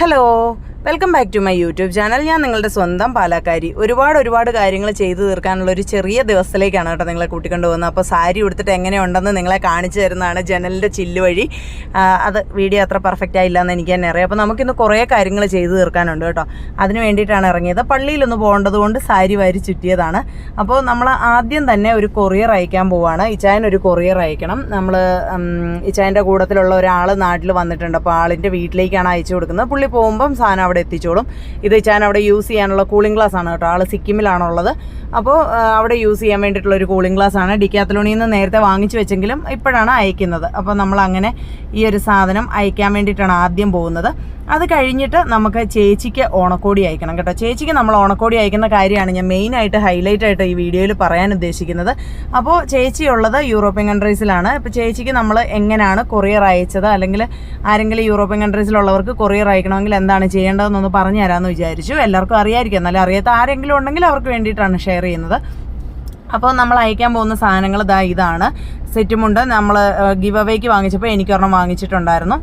Hello, welcome back to my YouTube channel ഞാൻ നിങ്ങളുടെ സ്വന്തം പാലക്കാരി. ഒരുപാട് ഒരുപാട് കാര്യങ്ങൾ ചെയ്തു തീർക്കാനുള്ള ഒരു ചെറിയ ദിവസത്തിലേക്കാണ് കേട്ടോ നിങ്ങളെ കൂട്ടിക്കൊണ്ട് പോകുന്നത്. അപ്പോൾ സാരി ഉടുത്തിട്ട് എങ്ങനെയുണ്ടെന്ന് നിങ്ങളെ കാണിച്ചു തരുന്നതാണ് ജനലിന്റെ ചില്ല് വഴി. അത് വീഡിയോ അത്ര പെർഫെക്റ്റ് ആയില്ല എന്ന് എനിക്ക് തന്നെ അറിയാം. അപ്പോൾ നമുക്കിന്ന് കുറേ കാര്യങ്ങൾ ചെയ്തു തീർക്കാനുണ്ട് കേട്ടോ. അതിന് വേണ്ടിയിട്ടാണ് ഇറങ്ങിയത്. പള്ളിയിലൊന്ന് പോകേണ്ടത് കൊണ്ട് സാരി വാരി ചുറ്റിയതാണ്. അപ്പോൾ നമ്മൾ ആദ്യം തന്നെ ഒരു കൊറിയർ അയക്കാൻ പോവാണ്. ഇച്ചായൻ ഒരു കൊറിയർ അയക്കണം. നമ്മൾ ഇച്ചായന്റെ കൂട്ടത്തിലുള്ള ഒരാൾ നാട്ടിൽ വന്നിട്ടുണ്ട്. അപ്പോൾ ആളിന്റെ വീട്ടിലേക്കാണ് അയച്ചു കൊടുക്കുന്നത്. പുള്ളി പോകുമ്പം സാധനം അവിടെ എത്തിച്ചോളും. ഇത് ചാൻ അവിടെ യൂസ് ചെയ്യാനുള്ള കൂളിംഗ് ഗ്ലാസ് ആണ് കേട്ടോ. ആൾ സിക്കിമിലാണുള്ളത്. അപ്പോൾ അവിടെ യൂസ് ചെയ്യാൻ വേണ്ടിയിട്ടുള്ള ഒരു കൂളിംഗ് ഗ്ലാസ് ആണ്. ഡിക്കാത്തലോണിയിൽ നിന്ന് നേരത്തെ വാങ്ങിച്ചു വെച്ചെങ്കിലും ഇപ്പോഴാണ് അയക്കുന്നത്. അപ്പോൾ നമ്മൾ അങ്ങനെ ഈ ഒരു സാധനം അയക്കാൻ വേണ്ടിയിട്ടാണ് ആദ്യം പോകുന്നത്. അത് കഴിഞ്ഞിട്ട് നമുക്ക് ചേച്ചിക്ക് ഓണക്കോടി അയക്കണം കേട്ടോ. ചേച്ചിക്ക് നമ്മൾ ഓണക്കോടി അയക്കുന്ന കാര്യമാണ് ഞാൻ മെയിനായിട്ട് ഹൈലൈറ്റ് ആയിട്ട് ഈ വീഡിയോയിൽ പറയാൻ ഉദ്ദേശിക്കുന്നത്. അപ്പോൾ ചേച്ചി ഉള്ളത് യൂറോപ്യൻ കൺട്രീസിലാണ്. ഇപ്പോൾ ചേച്ചിക്ക് നമ്മൾ എങ്ങനെയാണ് കൊറിയർ അയച്ചത്? അല്ലെങ്കിൽ ആരെങ്കിലും യൂറോപ്യൻ കൺട്രീസിലുള്ളവർക്ക് കൊറിയർ അയക്കണമെങ്കിൽ എന്താണ് ചെയ്യേണ്ടതെന്നൊന്ന് പറഞ്ഞു തരാമെന്ന് വിചാരിച്ചു. എല്ലാവർക്കും അറിയായിരിക്കും. എന്നാലും അറിയാത്ത ആരെങ്കിലും ഉണ്ടെങ്കിൽ അവർക്ക് വേണ്ടിയിട്ടാണ് ഷെയർ ചെയ്യുന്നത്. അപ്പോൾ നമ്മൾ അയക്കാൻ പോകുന്ന സാധനങ്ങൾ ഇതാ ഇതാണ്. സെറ്റുമുണ്ട് നമ്മൾ ഗിവ് അവേക്ക് വാങ്ങിച്ചപ്പോൾ എനിക്കൊരെണ്ണം വാങ്ങിച്ചിട്ടുണ്ടായിരുന്നു.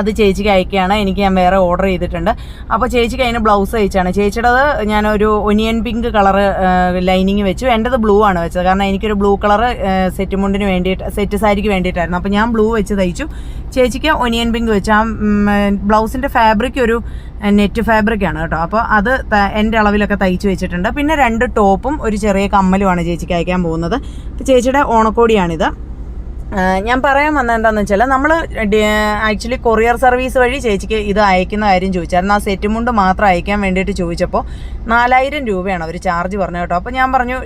അത് ചേച്ചിക്ക് അയക്കുകയാണ് എനിക്ക് ഞാൻ വേറെ ഓർഡർ ചെയ്തിട്ടുണ്ട്. അപ്പോൾ ചേച്ചിക്ക് അതിന് ബ്ലൗസ് അയച്ചാണ് ചേച്ചിയുടേത് ഞാനൊരു ഒനിയൻ പിങ്ക് കളർ ലൈനിങ് വെച്ചു. എന്റെത് ബ്ലൂ ആണ് വെച്ചത്. കാരണം എനിക്കൊരു ബ്ലൂ കളർ സെറ്റ് മുണ്ടിന് വേണ്ടിയിട്ട് സെറ്റ് സാരിക്ക് വേണ്ടിയിട്ടായിരുന്നു. അപ്പോൾ ഞാൻ ബ്ലൂ വെച്ച് തയ്ച്ചു. ചേച്ചിക്ക് ഒനിയൻ പിങ്ക് വെച്ചു. ആ ബ്ലൗസിന്റെ ഫാബ്രിക് ഒരു നെറ്റ് ഫാബ്രിക്കാണ് കേട്ടോ. അപ്പോൾ അത് എന്റെ അളവിലൊക്കെ തയ്ച്ചു വെച്ചിട്ടുണ്ട്. പിന്നെ രണ്ട് ടോപ്പും ഒരു ചെറിയ കമ്മലുമാണ് ചേച്ചിക്ക് അയക്കാൻ പോകുന്നത്. ചേച്ചിയുടെ ഓണക്കോടിയാണിത്. ഞാൻ പറയാൻ വന്നത് എന്താണെന്ന് വെച്ചാൽ നമ്മൾ ആക്ച്വലി കൊറിയർ സർവീസ് വഴി ചേച്ചിക്ക് ഇത് അയക്കുന്ന കാര്യം ചോദിച്ചായിരുന്നു. ആ സെറ്റ് മുണ്ട് മാത്രം അയക്കാൻ വേണ്ടിയിട്ട് ചോദിച്ചപ്പോൾ നാലായിരം രൂപയാണ് അവർ ചാർജ് പറഞ്ഞു കേട്ടോ. അപ്പോൾ ഞാൻ പറഞ്ഞു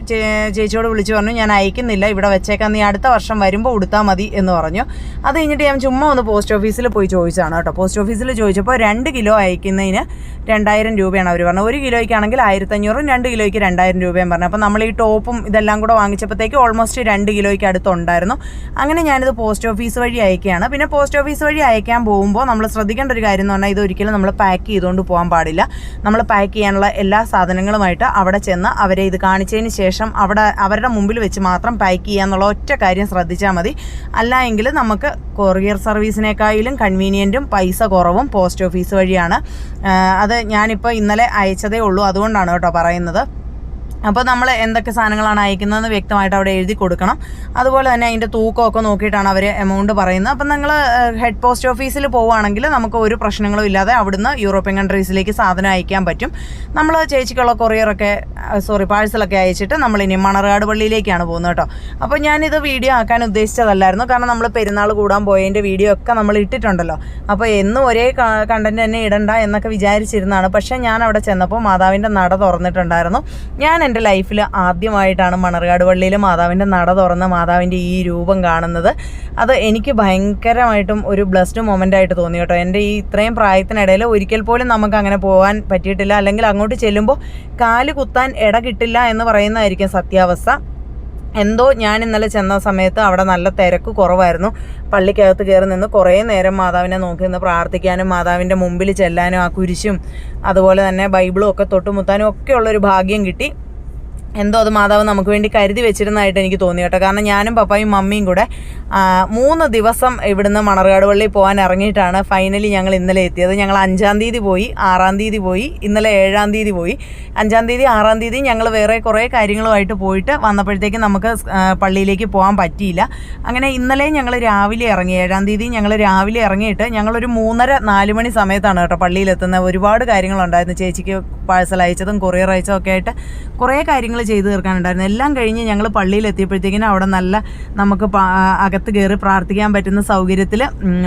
ചേച്ചിയോട് വിളിച്ച് പറഞ്ഞു ഞാൻ അയക്കുന്നില്ല ഇവിടെ വെച്ചേക്കാം. നീ അടുത്ത വർഷം വരുമ്പോൾ കൊടുത്താൽ മതി എന്ന് പറഞ്ഞു. അത് കഴിഞ്ഞിട്ട് ഞാൻ ചുമ്മാ ഒന്ന് പോസ്റ്റ് ഓഫീസിൽ പോയി ചോദിച്ചതാണ് കേട്ടോ. പോസ്റ്റ് ഓഫീസിൽ ചോദിച്ചപ്പോൾ രണ്ട് കിലോ അയക്കുന്നതിന് രണ്ടായിരം രൂപയാണ് അവർ പറഞ്ഞത്. ഒരു കിലോയ്ക്കാണെങ്കിൽ ആയിരത്തഞ്ഞൂറും രണ്ട് കിലോയ്ക്ക് രണ്ടായിരം രൂപയും പറഞ്ഞു. അപ്പോൾ നമ്മൾ ഈ ടോപ്പും ഇതെല്ലാം കൂടെ വാങ്ങിച്ചപ്പോഴത്തേക്ക് ഓൾമോസ്റ്റ് രണ്ട് കിലോയ്ക്ക് അടുത്തുണ്ടായിരുന്നു. അങ്ങനെ ഞാനിത് പോസ്റ്റ് ഓഫീസ് വഴി അയക്കുകയാണ്. പിന്നെ പോസ്റ്റ് ഓഫീസ് വഴി അയക്കാൻ പോകുമ്പോൾ നമ്മൾ ശ്രദ്ധിക്കേണ്ട ഒരു കാര്യം എന്ന് പറഞ്ഞാൽ ഇത് ഒരിക്കലും നമ്മൾ പാക്ക് ചെയ്തുകൊണ്ട് പോകാൻ പാടില്ല. നമ്മൾ പാക്ക് ചെയ്യാനുള്ള എല്ലാ സാധനങ്ങളുമായിട്ട് അവിടെ ചെന്ന് അവരെ ഇത് കാണിച്ചതിന് ശേഷം അവിടെ അവരുടെ മുമ്പിൽ വെച്ച് മാത്രം പാക്ക് ചെയ്യാന്നുള്ള ഒറ്റ കാര്യം ശ്രദ്ധിച്ചാൽ മതി. അല്ല എങ്കിൽ നമുക്ക് കൊറിയർ സർവീസിനേക്കാളും കൺവീനിയന്റും പൈസ കുറവും പോസ്റ്റ് ഓഫീസ് വഴിയാണ്. അത് ഞാനിപ്പോൾ ഇന്നലെ അയച്ചതേ ഉള്ളൂ. അതുകൊണ്ടാണ് കേട്ടോ പറയുന്നത്. അപ്പോൾ നമ്മൾ എന്തൊക്കെ സാധനങ്ങളാണ് അയക്കുന്നതെന്ന് വ്യക്തമായിട്ട് അവിടെ എഴുതി കൊടുക്കണം. അതുപോലെ തന്നെ അതിന്റെ തൂക്കമൊക്കെ നോക്കിയിട്ടാണ് അവർ എമൗണ്ട് പറയുന്നത്. അപ്പം നിങ്ങൾ ഹെഡ് പോസ്റ്റ് ഓഫീസിൽ പോവുകയാണെങ്കിൽ നമുക്ക് ഒരു പ്രശ്നങ്ങളും ഇല്ലാതെ അവിടുന്ന് യൂറോപ്യൻ കൺട്രീസിലേക്ക് സാധനം അയക്കാൻ പറ്റും. നമ്മൾ ചേച്ചിക്കുള്ള കൊറിയറൊക്കെ സോറി പാഴ്സലൊക്കെ അയച്ചിട്ട് നമ്മൾ ഇനി മണർകാട് പള്ളിയിലേക്കാണ് പോകുന്നത് കേട്ടോ. അപ്പോൾ ഞാനിത് വീഡിയോ ആക്കാൻ ഉദ്ദേശിച്ചതല്ലായിരുന്നു. കാരണം നമ്മൾ പെരുന്നാൾ കൂടാൻ പോയതിന്റെ വീഡിയോ ഒക്കെ നമ്മൾ ഇട്ടിട്ടുണ്ടല്ലോ. അപ്പോൾ എന്നും ഒരേ കണ്ടന്റ് തന്നെ ഇടണ്ട എന്നൊക്കെ വിചാരിച്ചിരുന്നതാണ്. പക്ഷേ ഞാൻ അവിടെ ചെന്നപ്പോൾ മാതാവിന്റെ നട തുറന്നിട്ടുണ്ടായിരുന്നു. ഞാൻ എന്റെ ലൈഫിൽ ആദ്യമായിട്ടാണ് മണർകാട് പള്ളിയിൽ മാതാവിന്റെ നട തുറന്ന് മാതാവിന്റെ ഈ രൂപം കാണുന്നത്. അത് എനിക്ക് ഭയങ്കരമായിട്ടും ഒരു ബ്ലസ്ഡ് മൊമെന്റ് ആയിട്ട് തോന്നി കേട്ടോ. എന്റെ ഈ ഇത്രയും പ്രായത്തിനിടയിൽ ഒരിക്കൽ പോലും നമുക്ക് അങ്ങനെ പോകാൻ പറ്റിയിട്ടില്ല. അല്ലെങ്കിൽ അങ്ങോട്ട് ചെല്ലുമ്പോൾ കാൽ കുത്താൻ ഇട കിട്ടില്ല എന്ന് പറയുന്നതായിരിക്കും സത്യാവസ്ഥ. എന്തോ ഞാൻ ഇന്നലെ ചെന്ന സമയത്ത് അവിടെ നല്ല തിരക്ക് കുറവായിരുന്നു. പള്ളിക്കകത്ത് കയറി നിന്ന് കുറേ നേരം മാതാവിനെ നോക്കി നിന്ന് പ്രാർത്ഥിക്കാനും മാതാവിന്റെ മുമ്പിൽ ചെല്ലാനും ആ കുരിശും അതുപോലെ തന്നെ ബൈബിളും ഒക്കെ തൊട്ടുമുത്താനും ഒക്കെയുള്ളൊരു ഭാഗ്യം കിട്ടി. എന്തോ അത് മാതാവ് നമുക്ക് വേണ്ടി കരുതി വെച്ചിരുന്നതായിട്ട് എനിക്ക് തോന്നി കേട്ടോ. കാരണം ഞാനും പപ്പായും മമ്മിയും കൂടെ മൂന്ന് ദിവസം ഇവിടുന്ന് മണർകാട് പള്ളി പോകാൻ ഇറങ്ങിയിട്ടാണ് ഫൈനലി ഞങ്ങൾ ഇന്നലെ എത്തിയത്. ഞങ്ങൾ അഞ്ചാം തീയതി പോയി ആറാം തീയതി പോയി ഇന്നലെ ഏഴാം തീയതി പോയി. അഞ്ചാം തീയതി ആറാം തീയതി ഞങ്ങൾ വേറെ കുറേ കാര്യങ്ങളുമായിട്ട് പോയിട്ട് വന്നപ്പോഴത്തേക്കും നമുക്ക് പള്ളിയിലേക്ക് പോകാൻ പറ്റിയില്ല. അങ്ങനെ ഇന്നലെ ഞങ്ങൾ രാവിലെ ഇറങ്ങി ഏഴാം തീയതി ഞങ്ങൾ രാവിലെ ഇറങ്ങിയിട്ട് ഞങ്ങളൊരു മൂന്നര നാല് മണി സമയത്താണ് കേട്ടോ പള്ളിയിലെത്തുന്നത്. ഒരുപാട് കാര്യങ്ങളുണ്ടായിരുന്നു. ചേച്ചിക്ക് പാഴ്സൽ അയച്ചതും കൊറിയർ അയച്ചതും ഒക്കെ ആയിട്ട് കുറേ കാര്യങ്ങൾ ചെയ്തു തീർക്കാനുണ്ടായിരുന്നു. എല്ലാം കഴിഞ്ഞ് ഞങ്ങൾ പള്ളിയിൽ എത്തിയപ്പോഴത്തേക്കിനും അവിടെ നല്ല നമുക്ക് അകത്ത് കയറി പ്രാർത്ഥിക്കാൻ പറ്റുന്ന സൗകര്യത്തിൽ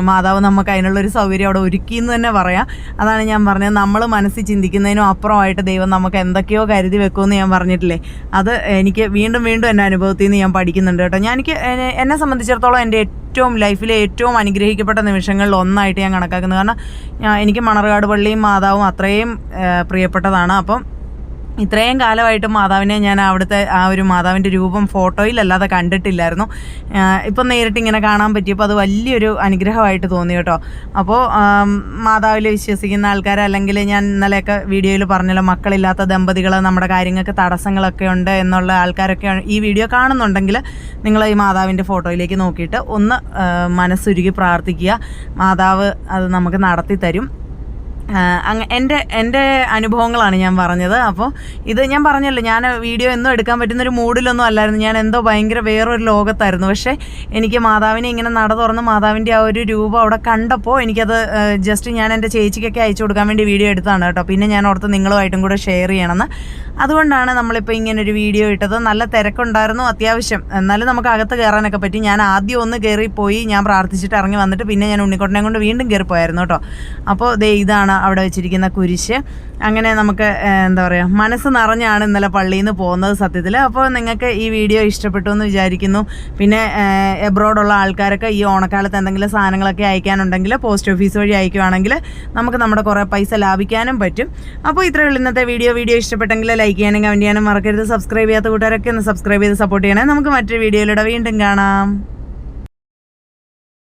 മാതാവ് നമുക്ക് അതിനുള്ളൊരു സൗകര്യം അവിടെ ഒരുക്കി എന്ന് തന്നെ പറയാം. അതാണ് ഞാൻ പറഞ്ഞത്. നമ്മൾ മനസ്സിൽ ചിന്തിക്കുന്നതിനും അപ്പുറമായിട്ട് ദൈവം നമുക്ക് എന്തൊക്കെയോ കരുതി വെക്കുമെന്ന് ഞാൻ പറഞ്ഞിട്ടില്ലേ? അത് എനിക്ക് വീണ്ടും വീണ്ടും എന്റെ അനുഭവത്തിൽ നിന്ന് ഞാൻ പഠിക്കുന്നുണ്ട് കേട്ടോ. ഞാൻ എനിക്ക് എന്നെ സംബന്ധിച്ചിടത്തോളം എന്റെ ഏറ്റവും ലൈഫിലെ ഏറ്റവും അനുഗ്രഹിക്കപ്പെട്ട നിമിഷങ്ങളിൽ ഒന്നായിട്ട് ഞാൻ കണക്കാക്കുന്നത്. കാരണം എനിക്ക് മണർകാട് പള്ളിയും മാതാവും അത്രയും പ്രിയപ്പെട്ടതാണ്. അപ്പം ഇത്രയും കാലമായിട്ട് മാതാവിനെ ഞാൻ അവിടുത്തെ ആ ഒരു മാതാവിന്റെ രൂപം ഫോട്ടോയിലല്ലാതെ കണ്ടിട്ടില്ലായിരുന്നു. ഇപ്പം നേരിട്ട് ഇങ്ങനെ കാണാൻ പറ്റിയപ്പോൾ അത് വലിയൊരു അനുഗ്രഹമായിട്ട് തോന്നി കേട്ടോ. അപ്പോൾ മാതാവിൽ വിശ്വസിക്കുന്ന ആൾക്കാർ അല്ലെങ്കിൽ ഞാൻ ഇന്നലെയൊക്കെ വീഡിയോയിൽ പറഞ്ഞല്ലോ മക്കളില്ലാത്ത ദമ്പതികൾ നമ്മുടെ കാര്യങ്ങൾക്ക് തടസ്സങ്ങളൊക്കെ ഉണ്ട് എന്നുള്ള ആൾക്കാരൊക്കെ ഈ വീഡിയോ കാണുന്നുണ്ടെങ്കിൽ നിങ്ങൾ ഈ മാതാവിന്റെ ഫോട്ടോയിലേക്ക് നോക്കിയിട്ട് ഒന്ന് മനസ്സുരുകി പ്രാർത്ഥിക്കുക. മാതാവ് അത് നമുക്ക് നടത്തി തരും എന്റെ എന്റെ അനുഭവങ്ങളാണ് ഞാൻ പറഞ്ഞത്. അപ്പോൾ ഇത് ഞാൻ പറഞ്ഞല്ലോ ഞാൻ വീഡിയോ എന്നും എടുക്കാൻ പറ്റുന്ന ഒരു മൂഡിലൊന്നും അല്ലായിരുന്നു. ഞാൻ എന്തോ ഭയങ്കര വേറൊരു ലോകത്തായിരുന്നു. പക്ഷേ എനിക്ക് മാതാവിനെ ഇങ്ങനെ നട തുറന്ന് മാതാവിന്റെ ആ ഒരു രൂപം അവിടെ കണ്ടപ്പോൾ എനിക്കത് ജസ്റ്റ് ഞാൻ എന്റെ ചേച്ചിക്കൊക്കെ അയച്ചു കൊടുക്കാൻ വേണ്ടി വീഡിയോ എടുത്താണ് കേട്ടോ. പിന്നെ ഞാൻ ഓർത്ത് നിങ്ങളുമായിട്ടും കൂടെ ഷെയർ ചെയ്യണമെന്ന് അതുകൊണ്ടാണ് നമ്മളിപ്പോൾ ഇങ്ങനെ ഒരു വീഡിയോ ഇട്ടത്. നല്ല തിരക്കുണ്ടായിരുന്നു അത്യാവശ്യം. എന്നാലും നമുക്ക് അകത്ത് കയറാനൊക്കെ പറ്റി. ഞാൻ ആദ്യം ഒന്ന് കയറി പോയി ഞാൻ പ്രാർത്ഥിച്ചിട്ട് ഇറങ്ങി വന്നിട്ട് പിന്നെ ഞാൻ ഉണ്ണിക്കൊട്ടനെ കൊണ്ട് വീണ്ടും കയറിപ്പോയായിരുന്നു കേട്ടോ. അപ്പോൾ ദേ ഇതാണ് അവിടെ വെച്ചിരിക്കുന്ന കുരിശ്. അങ്ങനെ നമുക്ക് എന്താ പറയുക മനസ്സ് നിറഞ്ഞാണ് ഇന്നലെ പള്ളിയിൽ നിന്ന് പോകുന്നത് സത്യത്തിൽ അപ്പോൾ നിങ്ങൾക്ക് ഈ വീഡിയോ ഇഷ്ടപ്പെട്ടു എന്ന് വിചാരിക്കുന്നു. പിന്നെ എബ്രോഡുള്ള ആൾക്കാരൊക്കെ ഈ ഓണക്കാലത്ത് എന്തെങ്കിലും സാധനങ്ങളൊക്കെ അയക്കാനുണ്ടെങ്കിൽ പോസ്റ്റ് ഓഫീസ് വഴി അയക്കുവാണെങ്കിൽ നമുക്ക് നമ്മുടെ കുറേ പൈസ ലാഭിക്കാനും പറ്റും. അപ്പോൾ ഇത്രയേ ഉള്ളൂ ഇന്നത്തെ വീഡിയോ. വീഡിയോ ഇഷ്ടപ്പെട്ടെങ്കിൽ ലൈക്ക് ചെയ്യാനും കമന്റ് ചെയ്യാനും മറക്കരുത്. സബ്സ്ക്രൈബ് ചെയ്യാത്ത കൂട്ടുകാരൊക്കെ ഒന്ന് സബ്സ്ക്രൈബ് ചെയ്ത് സപ്പോർട്ട് ചെയ്യണേ. നമുക്ക് മറ്റൊരു വീഡിയോയിലൂടെ വീണ്ടും കാണാം.